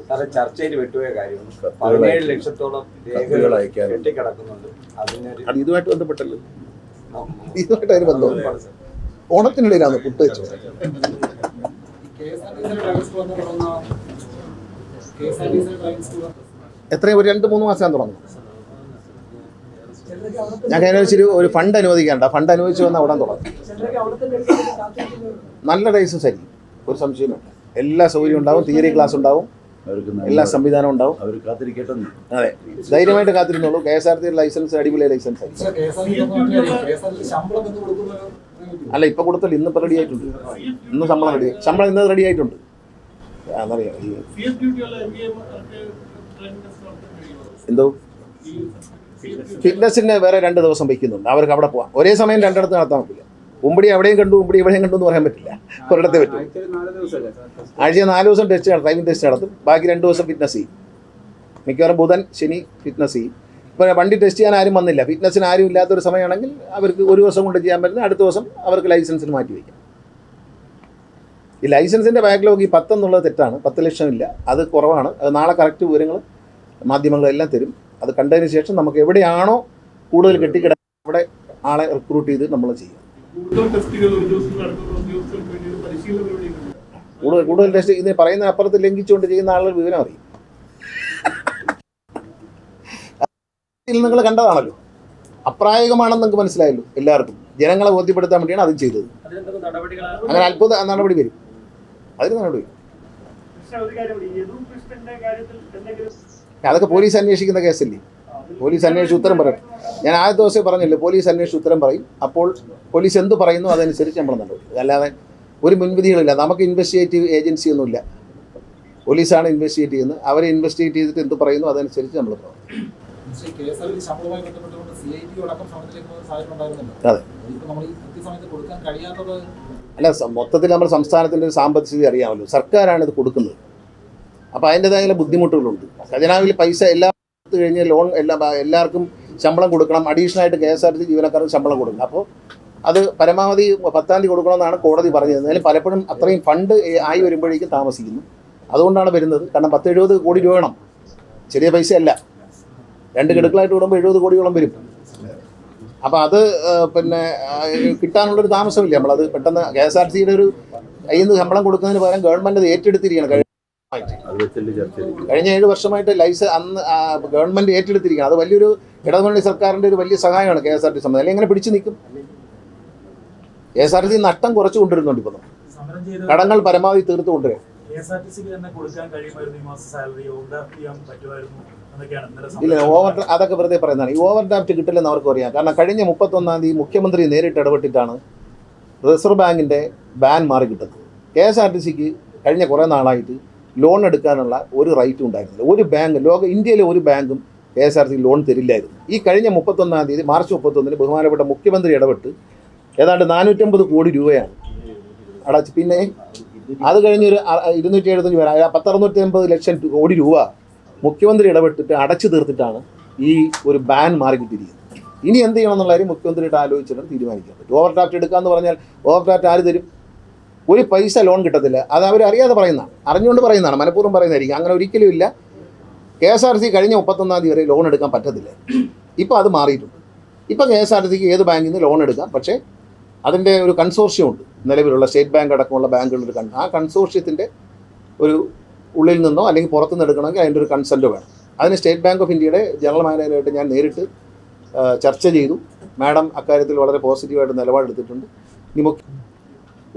സാറേ ചർച്ചയിൽ വിട്ടുപോയ കാര്യം. പതിനേഴ് ലക്ഷത്തോളം രേഖകൾ കെട്ടിക്കിടക്കുന്നുണ്ട്. അതിനൊരു അത് ഇതുമായിട്ട് ബന്ധപ്പെട്ടല്ലോ? ഇതുമായിട്ട് അതിന് ബന്ധം. ഓണത്തിനുള്ളിലാണ് പുട്ട് വെച്ചു എത്രയും? ഒരു രണ്ട് മൂന്ന് മാസം തുടങ്ങും. ഞാൻ കഴിഞ്ഞ ഇച്ചിരി ഒരു ഫണ്ട് അനുവദിക്കേണ്ട ഫണ്ട് അനുവദിച്ചു വന്ന ഉടൻ തുടങ്ങും. നല്ല ലൈസൻസ് സരി ഒരു സംശയമില്ല എല്ലാ സൗകര്യവും ഉണ്ടാവും. തിയറി ക്ലാസ് ഉണ്ടാവും. എല്ലാ സംവിധാനവും ഉണ്ടാവും. അവർ കാത്തിരിക്കട്ടെ. അതെ. ധൈര്യമായിട്ട് കാത്തിരുന്നുള്ളൂ K S R T licence അടിപൊളി ലൈസൻസ് ആയിരിക്കും. അല്ല കെ എസ് ഇന്ന് ഇപ്പൊ കൊടുത്തല്ലോ ഇന്നിപ്പോ റെഡി ആയിട്ടുണ്ട്. ഇന്ന് ശമ്പളം റെഡി ശമ്പളം ഇന്ന് റെഡി ആയിട്ടുണ്ട്. എന്തോ? ഫിറ്റ്നസിന് വേറെ രണ്ട് ദിവസം വയ്ക്കുന്നുണ്ട്. അവർക്ക് അവിടെ പോകാം ഒരേ സമയം രണ്ടിടത്ത് നടത്താൻ പറ്റില്ല. ഉമ്പടി അവിടെയും കണ്ടു ഉമ്പടി ഇവിടെയും കണ്ടു എന്ന് പറയാൻ പറ്റില്ല. ഒരിടത്തെ പറ്റും. ആഴ്ച നാല് ദിവസം ടെസ്റ്റ് നടത്തും ഡ്രൈവിംഗ് ടെസ്റ്റ് നടത്തും. ബാക്കി രണ്ട് ദിവസം ഫിറ്റ്നസ് ചെയ്യും. മിക്കവാറും ബുധൻ ശനി ഫിറ്റ്നസ് ചെയ്യും. ഇപ്പോൾ വണ്ടി ടെസ്റ്റ് ചെയ്യാൻ ആരും വന്നില്ല. ഫിറ്റ്നസിന് ആരും ഇല്ലാത്തൊരു സമയമാണെങ്കിൽ അവർക്ക് ഒരു ദിവസം കൊണ്ട് ചെയ്യാൻ പറ്റുന്ന അടുത്ത ദിവസം അവർക്ക് ലൈസൻസിന് മാറ്റി വയ്ക്കാം. ഈ ലൈസൻസിന്റെ ബാക്ക്ലോഗ് ഈ പത്തെന്നുള്ളത് തെറ്റാണ്. പത്ത് ലക്ഷം ഇല്ല. അത് കുറവാണ്. അത് നാളെ കറക്റ്റ് വിവരങ്ങൾ മാധ്യമങ്ങളെല്ലാം തരും. അത് കണ്ടതിന് ശേഷം നമുക്ക് എവിടെയാണോ കൂടുതൽ കെട്ടിക്കിടക്കുക അവിടെ ആളെ റിക്രൂട്ട് ചെയ്ത് നമ്മൾ ചെയ്യും. കൂടുതൽ കൂടുതൽ കൂടുതൽ ടെസ്റ്റ് ഇത് പറയുന്ന അപ്പുറത്ത് ലംഘിച്ചുകൊണ്ട് ചെയ്യുന്ന ആളുകൾ വിവരം അറിയും. നിങ്ങൾ കണ്ടതാണല്ലോ. അപ്രായകമാണെന്ന് നിങ്ങൾക്ക് മനസ്സിലായല്ലോ എല്ലാവർക്കും. ജനങ്ങളെ ബോധ്യപ്പെടുത്താൻ വേണ്ടിയാണ് അത് ചെയ്തത്. അങ്ങനെ അത്ഭുത നടപടി വരും. അതിന് നടപടി വരും. അതൊക്കെ പോലീസ് അന്വേഷിക്കുന്ന കേസല്ലേ? പോലീസ് അന്വേഷിച്ച് ഉത്തരം പറയും ഞാൻ ആദ്യ ദിവസം പറഞ്ഞില്ലേ പോലീസ് അന്വേഷിച്ച് ഉത്തരം പറയും. അപ്പോൾ പോലീസ് എന്ത് പറയുന്നു അതനുസരിച്ച് നമ്മൾ നടക്കും. അല്ലാതെ ഒരു മുൻവിധികളില്ല നമുക്ക് ഇൻവെസ്റ്റിഗേറ്റീവ് ഏജൻസി ഒന്നുമില്ല. പോലീസാണ് ഇൻവെസ്റ്റിഗേറ്റ് ചെയ്യുന്നത്. അവരെ ഇൻവെസ്റ്റിഗേറ്റ് ചെയ്തിട്ട് എന്ത് പറയുന്നു അതനുസരിച്ച് നമ്മൾ പ്രവർത്തിക്കും ഉണ്ടായിരുന്നല്ലോ. അതെ. അല്ല മൊത്തത്തിൽ നമ്മുടെ സംസ്ഥാനത്തിന്റെ ഒരു സാമ്പത്തിക സ്ഥിതി അറിയാമല്ലോ. സർക്കാരാണ് ഇത് കൊടുക്കുന്നത്. അപ്പോൾ അതിന്റെതായ ബുദ്ധിമുട്ടുകളുണ്ട്. ഖജനാവിൽ പൈസ എല്ലാം എടുത്തു കഴിഞ്ഞ് ലോൺ എല്ലാ എല്ലാവർക്കും ശമ്പളം കൊടുക്കണം. അഡീഷണൽ ആയിട്ട് കെ എസ് ആർ ടി ജീവനക്കാർക്ക് ശമ്പളം കൊടുക്കണം. അപ്പോൾ അത് പരമാവധി പത്താം തീയതി കൊടുക്കണമെന്നാണ് കോടതി പറഞ്ഞത്. എന്നാലും പലപ്പോഴും അത്രയും ഫണ്ട് ആയി വരുമ്പോഴേക്കും താമസിക്കുന്നു. അതുകൊണ്ടാണ് വരുന്നത്. കാരണം പത്ത് എഴുപത് കോടി രൂപ വേണം. ചെറിയ പൈസയല്ല. രണ്ട് ഗഡുക്കളായിട്ട് വിടുമ്പോൾ എഴുപത് കോടിയോളം വരും. അപ്പോൾ അത് പിന്നെ കിട്ടാനുള്ളൊരു താമസമില്ല. നമ്മളത് പെട്ടെന്ന് കെ എസ് ആർ സിയുടെ ഒരു കയ്യിൽ നിന്ന് ശമ്പളം കൊടുക്കുന്നതിന് പകരം ഗവൺമെന്റ് അത് ഏറ്റെടുത്തിരിക്കുകയാണ്. കഴിഞ്ഞ അത് ചർച്ച ചെയ്തു കഴിഞ്ഞ ഏഴ് വർഷമായിട്ട് ലൈസൻസ് അന്ന് ഗവൺമെന്റ് ഏറ്റെടുത്തിരിക്കുകയാണ്. അത് വലിയൊരു ഇടതുമുന്നണി സർക്കാരിന്റെ ഒരു വലിയ സഹായമാണ് കെ എസ് ആർ ടി സംബന്ധം അല്ലെങ്കിൽ എങ്ങനെ പിടിച്ചു നിൽക്കും. K S R T C നഷ്ടം കുറച്ച് കൊണ്ടുവരുന്നുണ്ട് ഇപ്പോൾ ചെയ്ത് കടങ്ങൾ പരമാവധി തീർത്ത് കൊണ്ടുവരും കെ എസ് ആർ ടി സിക്ക് തന്നെ കൊടുക്കാൻ കഴിയുമായിരുന്നു ഈ മാസം സാലറി ചെയ്യാൻ പറ്റുമായിരുന്നു. ഇല്ല ഓവർ അതൊക്കെ വെറുതെ പറയുന്നതാണ്. ഈ ഓവർ ഡ്രാഫ്റ്റ് കിട്ടില്ലെന്ന് അവർക്ക് അറിയാം. കാരണം കഴിഞ്ഞ മുപ്പത്തൊന്നാം തീയതി മുഖ്യമന്ത്രി നേരിട്ട് ഇടപെട്ടിട്ടാണ് റിസർവ് ബാങ്കിന്റെ ബാൻ മാറി കിട്ടുന്നത്. കെ എസ് ആർ ടി സിക്ക് കഴിഞ്ഞ കുറേ നാളായിട്ട് ലോൺ എടുക്കാനുള്ള ഒരു റൈറ്റും ഉണ്ടായിരുന്നില്ല. ഒരു ബാങ്ക് ലോക ഇന്ത്യയിലെ ഒരു ബാങ്കും K S R C loan തരില്ലായിരുന്നു. ഈ കഴിഞ്ഞ മുപ്പത്തൊന്നാം തീയതി മാർച്ച് മുപ്പത്തൊന്നിന് ബഹുമാനപ്പെട്ട മുഖ്യമന്ത്രി ഇടപെട്ട് ഏതാണ്ട് നാനൂറ്റമ്പത് കോടി രൂപയാണ് അടച്ച്. പിന്നെ അത് കഴിഞ്ഞൊരു ഇരുന്നൂറ്റി എഴുപത്തഞ്ച് പേര് പത്തറുന്നൂറ്റി അമ്പത് ലക്ഷം കോടി രൂപ മുഖ്യമന്ത്രി ഇടപെട്ടിട്ട് അടച്ചു തീർത്തിട്ടാണ് ഈ ഒരു ബാൻ മാറി കിട്ടിയിരിക്കുന്നത് ഇനി എന്ത് ചെയ്യണം എന്നുള്ള കാര്യം മുഖ്യമന്ത്രിയുടെ ആലോചിച്ചിട്ട് തീരുമാനിക്കാൻ പറ്റും. ഓവർ ഡ്രാഫ്റ്റ് എടുക്കാമെന്ന് പറഞ്ഞാൽ ഓവർ ഡ്രാഫ്റ്റ് ആര് തരും? ഒരു പൈസ ലോൺ കിട്ടത്തില്ല. അത് അവർ അറിയാതെ പറയുന്നതാണ്. അറിഞ്ഞുകൊണ്ട് പറയുന്നതാണ്. മനഃപൂർവം പറയുന്നതായിരിക്കും. അങ്ങനെ ഒരിക്കലും ഇല്ല. കെ എസ് ആർ സി കഴിഞ്ഞ മുപ്പത്തൊന്നാം തീയതി വരെ ലോൺ എടുക്കാൻ പറ്റത്തില്ല. ഇപ്പോൾ അത് മാറിയിട്ടുണ്ട്. ഇപ്പോൾ കെ എസ് ആർ സിക്ക് ഏത് ബാങ്കിൽ നിന്ന് ലോൺ എടുക്കാം? പക്ഷേ അതിന്റെ ഒരു കൺസോർഷ്യം ഉണ്ട്. നിലവിലുള്ള സ്റ്റേറ്റ് ബാങ്ക് അടക്കമുള്ള ബാങ്കുകളുടെ കൺ ആ കൺസോർഷ്യത്തിന്റെ ഒരു ഉള്ളിൽ നിന്നോ അല്ലെങ്കിൽ പുറത്തുനിന്ന് എടുക്കണമെങ്കിൽ അതിന്റെ ഒരു കൺസൾട്ട് വേണം. അതിന് സ്റ്റേറ്റ് ബാങ്ക് ഓഫ് ഇന്ത്യയുടെ ജനറൽ മാനേജറായിട്ട് ഞാൻ നേരിട്ട് ചർച്ച ചെയ്തു. മാഡം അക്കാര്യത്തിൽ വളരെ പോസിറ്റീവായിട്ട് നിലപാടെടുത്തിട്ടുണ്ട്. ഇനി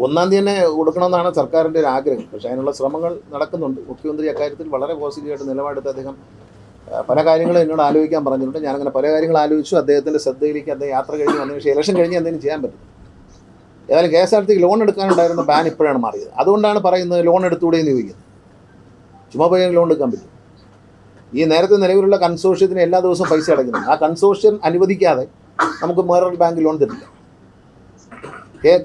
ഒന്നാം തീയതി തന്നെ കൊടുക്കണമെന്നാണ് സർക്കാരിന്റെ ഒരു ആഗ്രഹം. പക്ഷേ അതിനുള്ള ശ്രമങ്ങൾ നടക്കുന്നുണ്ട്. മുഖ്യമന്ത്രി അക്കാര്യത്തിൽ വളരെ പോസിറ്റീവായിട്ട് നിലപാടെടുത്ത് അദ്ദേഹം പല കാര്യങ്ങളും എന്നോട് ആലോചിക്കാൻ പറഞ്ഞിട്ടുണ്ട്. ഞാനങ്ങനെ പല കാര്യങ്ങൾ ആലോചിച്ചു. അദ്ദേഹത്തിന്റെ ശ്രദ്ധയിലേക്ക് അദ്ദേഹം യാത്ര കഴിഞ്ഞ് വന്നതിന് ശേഷം ഇലക്ഷൻ കഴിഞ്ഞ് എന്തെങ്കിലും ചെയ്യാൻ പറ്റും. ഏതായാലും K S R T loan എടുക്കാനുണ്ടായിരുന്ന ban ഇപ്പോഴാണ് മാറിയത്. അതുകൊണ്ടാണ് പറയുന്നത് ലോൺ എടുത്തുകൂടെ എന്ന് ചോദിക്കുന്നത്. ചുമ്മാ പോയി ലോൺ എടുക്കാൻ പറ്റും. ഈ നേരത്തെ നിലവിലുള്ള കൺസോഷ്യത്തിന് എല്ലാ ദിവസവും പൈസ അടയ്ക്കുന്നു ആ കൺസോഷ്യം അനുവദിക്കാതെ നമുക്ക് വേറൊരു ബാങ്ക് ലോൺ തരില്ല.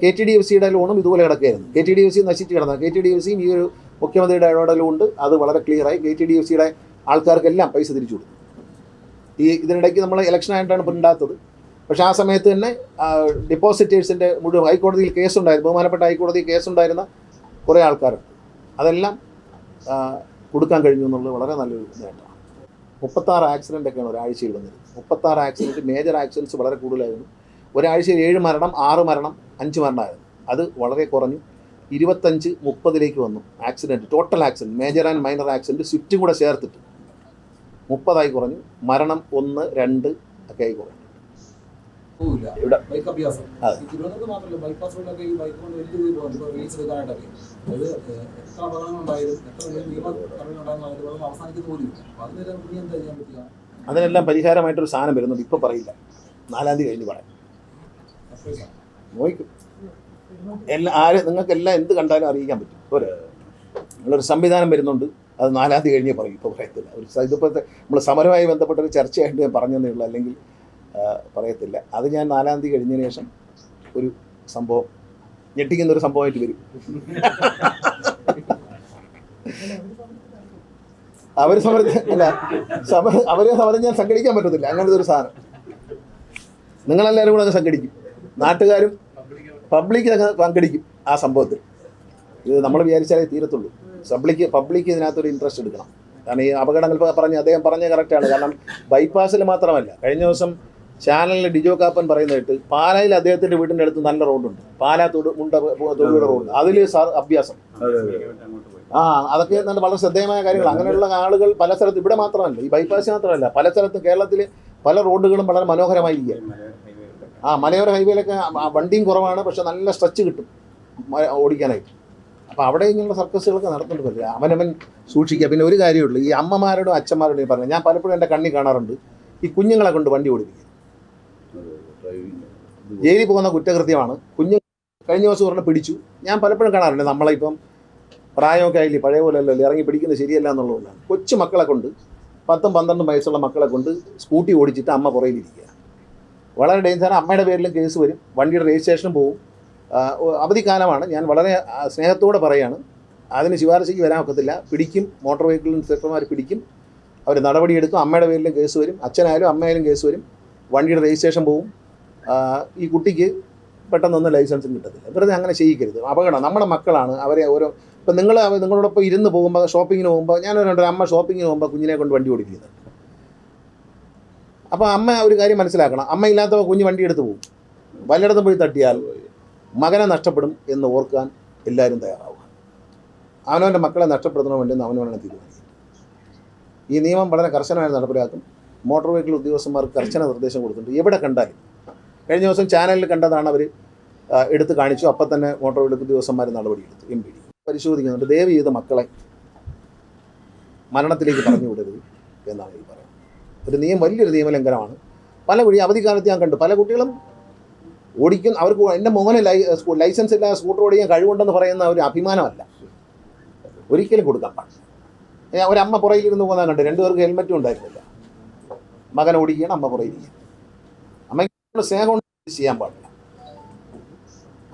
കെ ടി ഡി എഫ് സിയുടെ ലോണും ഇതുപോലെ കിടക്കുകയായിരുന്നു. K T D F C നശിച്ച് കിടന്നത്. കെ ടി ഡി എഫ് സിയും ഈ ഒരു മുഖ്യമന്ത്രിയുടെ ഇടപെടലുകൊണ്ട് അത് വളരെ ക്ലിയറായി കെ ടി ഡി എഫ് സിയുടെ ആൾക്കാർക്കെല്ലാം പൈസ തിരിച്ചു കൊടുത്തു. ഈ ഇതിനിടയ്ക്ക് നമ്മൾ ഇലക്ഷൻ ആയിട്ടാണ് ഇപ്പോൾ പക്ഷേ ആ സമയത്ത് തന്നെ ഡിപ്പോസിറ്റേഴ്സിന്റെ മുഴുവൻ ഹൈക്കോടതിയിൽ കേസുണ്ടായിരുന്നു. ബഹുമാനപ്പെട്ട ഹൈക്കോടതിയിൽ കേസുണ്ടായിരുന്ന കുറേ ആൾക്കാരുണ്ട്. അതെല്ലാം കൊടുക്കാൻ കഴിഞ്ഞു എന്നുള്ളത് വളരെ നല്ലൊരു നേട്ടമാണ് മുപ്പത്താറ് ആക്സിഡന്റ് ഒക്കെയാണ് ഒരാഴ്ചയിൽ വന്നത് മുപ്പത്താറ് ആക്സിഡന്റ് മേജർ ആക്സിഡന്റ്സ് വളരെ കൂടുതലായിരുന്നു. ഒരാഴ്ചയിൽ ഏഴ് മരണം ആറ് മരണം അഞ്ച് മരണമായിരുന്നു. അത് വളരെ കുറഞ്ഞു. ഇരുപത്തഞ്ച് മുപ്പതിലേക്ക് വന്നു accident total accident major and minor accident സ്വിഫ്റ്റും കൂടെ ചേർത്തിട്ട്. മുപ്പതായി കുറഞ്ഞു. മരണം ഒന്ന് രണ്ട് ഒക്കെ ആയി കുറഞ്ഞു. ഇവിടെ. ബൈക്ക് അഭ്യാസം. അതെ. ഈ തിരുവനന്തപുരത്ത് മാത്രമല്ല ബൈപ്പാസ് റോഡിലൊക്കെ ഈ ബൈക്ക് കൊണ്ട് വലിയ രീതിയിൽ പോകുന്നുണ്ട് ഇപ്പോൾ റീൽസ് എടുക്കാനായിട്ടൊക്കെ അത് ഏഹ്, എത്ര അപകടങ്ങളുണ്ടായാലും എത്ര വലിയ നിയമ നടപടികളുണ്ടായാലും അതിൽ വെള്ളം അവസാനിക്കുന്ന പോലും അപ്പോൾ അതിന് നമുക്ക് എന്താ ചെയ്യാൻ പറ്റുക? അതിനെല്ലാം പരിഹാരമായിട്ടൊരു സാധനം വരുന്നുണ്ട്. ഇപ്പൊ പറയില്ല. നാലാം തീയതി കഴിഞ്ഞ് പറയാം. നോക്കും എല്ലാ ആര് നിങ്ങൾക്ക് എല്ലാം എന്ത് കണ്ടാലും അറിയിക്കാൻ പറ്റും. ഒരു നിങ്ങളൊരു സംവിധാനം വരുന്നുണ്ട്. അത് നാലാം തീയതി കഴിഞ്ഞേ പറയും. ഇപ്പോൾ പറയത്തില്ല. ഒരു ഇതിപ്പോഴത്തെ നമ്മൾ സമരമായി ബന്ധപ്പെട്ട ഒരു ചർച്ചയായിട്ട് ഞാൻ പറഞ്ഞതേ ഉള്ളൂ. അല്ലെങ്കിൽ പറയത്തില്ല. അത് ഞാൻ നാലാം തീയതി കഴിഞ്ഞതിന് ശേഷം ഒരു സംഭവം ഞെട്ടിക്കുന്ന ഒരു സംഭവമായിട്ട് വരും. അവർ സമരം അല്ല സമര അവരെ സമരം ഞാൻ സംഘടിക്കാൻ പറ്റത്തില്ല. അങ്ങനത്തെ ഒരു സാധനം. നിങ്ങളെല്ലാവരും കൂടെ അങ്ങ് സംഘടിക്കും. നാട്ടുകാരും പബ്ലിക് അങ്ങ് പങ്കെടുക്കും ആ സംഭവത്തിൽ. ഇത് നമ്മൾ വിചാരിച്ചാലേ തീരത്തുള്ളൂ. പബ്ലിക് പബ്ലിക്ക് ഇതിനകത്തൊരു ഇൻട്രസ്റ്റ് എടുക്കണം. കാരണം ഈ അപകടങ്ങൾ പറഞ്ഞ അദ്ദേഹം പറഞ്ഞ കറക്റ്റാണ് കാരണം ബൈപ്പാസിൽ മാത്രമല്ല. കഴിഞ്ഞ ദിവസം ചാനലിൽ ഡിജോ കാപ്പൻ പറയുന്നതായിട്ട് പാലയിൽ അദ്ദേഹത്തിന്റെ വീടിന്റെ അടുത്ത് നല്ല റോഡുണ്ട്. പാല തൊടു മുണ്ട തൊടുപുഴ റോഡ്. അതിൽ സാർ അഭ്യാസം. ആ അതൊക്കെ നല്ല വളരെ ശ്രദ്ധേയമായ കാര്യങ്ങൾ അങ്ങനെയുള്ള ആളുകൾ പല സ്ഥലത്ത് ഇവിടെ മാത്രമല്ല ഈ ബൈപ്പാസ് മാത്രമല്ല പല സ്ഥലത്തും കേരളത്തിൽ പല റോഡുകളും വളരെ മനോഹരമായി മനോഹരമായിരിക്കുക ആ മലയോര ഹൈവേയിലൊക്കെ വണ്ടിയും കുറവാണ് പക്ഷെ നല്ല സ്ട്രെച്ച് കിട്ടും ഓടിക്കാനായിട്ട്. അപ്പോൾ അവിടെ ഇങ്ങനെയുള്ള സർക്കസുകളൊക്കെ നടത്തുന്നുണ്ട് അവനവൻ സൂക്ഷിക്കുക. പിന്നെ ഒരു കാര്യമുള്ളൂ ഈ അമ്മമാരോടും അച്ഛന്മാരോടും പറഞ്ഞു ഞാൻ പലപ്പോഴും എന്റെ കണ്ണി കാണാറുണ്ട് ഈ കുഞ്ഞുങ്ങളെ കൊണ്ട് വണ്ടി ഓടിപ്പിക്കുക. ജയിലിൽ പോകുന്ന കുറ്റകൃത്യമാണ്. കുഞ്ഞു കഴിഞ്ഞ ദിവസം ഒരെണ്ണം പിടിച്ചു. ഞാൻ പലപ്പോഴും കാണാറുണ്ട് നമ്മളിപ്പം പ്രായമൊക്കെ ആയില്ലേ പഴയ പോലെ അല്ലല്ലോ ഇറങ്ങി പിടിക്കുന്നത് ശരിയല്ല എന്നുള്ളതുകൊണ്ടാണ് കൊച്ചു മക്കളെ കൊണ്ട് പത്തും പന്ത്രണ്ടും വയസ്സുള്ള മക്കളെ കൊണ്ട് സ്കൂട്ടി ഓടിച്ചിട്ട് അമ്മ പുറയിലിരിക്കുക വളരെ ഡേഞ്ചറാണ് അമ്മയുടെ പേരിലും കേസ് വരും. വണ്ടിയുടെ രജിസ്ട്രേഷനും പോവും. അവധിക്കാലമാണ്. ഞാൻ വളരെ സ്നേഹത്തോടെ പറയാണ്. അതിന് ശുപാർശയ്ക്ക് വരാൻ ഒക്കത്തില്ല. പിടിക്കും. മോട്ടോർ വെഹിക്കിൾ ഇൻസ്പെക്ടർമാർ പിടിക്കും. അവർ നടപടിയെടുക്കും. അമ്മയുടെ പേരിലും കേസ് വരും. അച്ഛനായാലും അമ്മയായാലും കേസ് വരും. വണ്ടിയുടെ രജിസ്ട്രേഷൻ പോവും. ഈ കുട്ടിക്ക് പെട്ടെന്നൊന്നും ലൈസൻസും കിട്ടത്തില്ല. വെറുതെ അങ്ങനെ ചെയ്യിക്കരുത്. അപകടം. നമ്മുടെ മക്കളാണ്. അവരെ ഓരോ ഇപ്പം നിങ്ങൾ നിങ്ങളോടൊപ്പം ഇരുന്ന് പോകുമ്പോൾ ഷോപ്പിങ്ങിന് പോകുമ്പോൾ ഞാൻ ഒരു അമ്മ ഷോപ്പിങ്ങിന് പോകുമ്പോൾ കുഞ്ഞിനെ കൊണ്ട് വണ്ടി ഓടിക്കുന്നത് അപ്പോൾ അമ്മ ഒരു കാര്യം മനസ്സിലാക്കണം. അമ്മ ഇല്ലാത്തവ കുഞ്ഞ് വണ്ടി എടുത്ത് പോകും. വല്ലയിടത്തും പോയി തട്ടിയാൽ മകനെ നഷ്ടപ്പെടും എന്ന് ഓർക്കാൻ എല്ലാവരും തയ്യാറാവുക. അവനവന്റെ മക്കളെ നഷ്ടപ്പെടുത്തണോ വേണ്ടെന്ന് അവനവനാണ് തീരുമാനിക്കുന്നത് ഈ നിയമം വളരെ കർശനമായി നടപ്പിലാക്കും. മോട്ടോർ വെഹിക്കിൾ ഉദ്യോഗസ്ഥന്മാർക്ക് കർശന നിർദ്ദേശം കൊടുത്തിട്ടുണ്ട്. എവിടെ കണ്ടാലും കഴിഞ്ഞ ദിവസം ചാനലിൽ കണ്ടതാണ് അവർ എടുത്ത് കാണിച്ചു. അപ്പം തന്നെ മോട്ടോർ വെഹിക്കിൾ ഉദ്യോഗസ്ഥന്മാർ നടപടിയെടുത്തു. M P D. പരിശോധിക്കുന്നുണ്ട് ദയവ് ചെയ്ത് മക്കളെ മരണത്തിലേക്ക് പറഞ്ഞു വിടരുത് എന്നാണ് ഈ പറയുന്നത്. ഒരു നിയമം വലിയൊരു നിയമലംഘനമാണ്. പല വഴി അവധിക്കാലത്ത് ഞാൻ കണ്ടു. പല കുട്ടികളും ഓടിക്കും. അവർക്ക് എന്റെ മോനെ ലൈ ലൈസൻസ് ഇല്ല സ്കൂട്ടർ ഓടിക്കാൻ കഴിവുണ്ടെന്ന് പറയുന്ന ഒരു അഭിമാനമല്ല. ഒരിക്കലും കൊടുക്കാൻ പാടില്ല. ഒരമ്മ പുറയിലിരുന്ന് പോകുന്നത് കണ്ടു രണ്ടുപേർക്ക് ഹെൽമെറ്റും ഉണ്ടായിരുന്നില്ല. മകൻ ഓടിക്കുകയാണ് അമ്മ പുറകിലിരിക്കണം അമ്മയ്ക്ക് സ്നേഹം ചെയ്യാൻ പാടില്ല.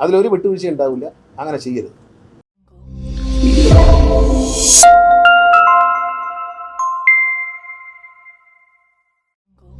അതിലൊരു വിട്ടുവീഴ്ച ഉണ്ടാവില്ല അങ്ങനെ ചെയ്യരുത്.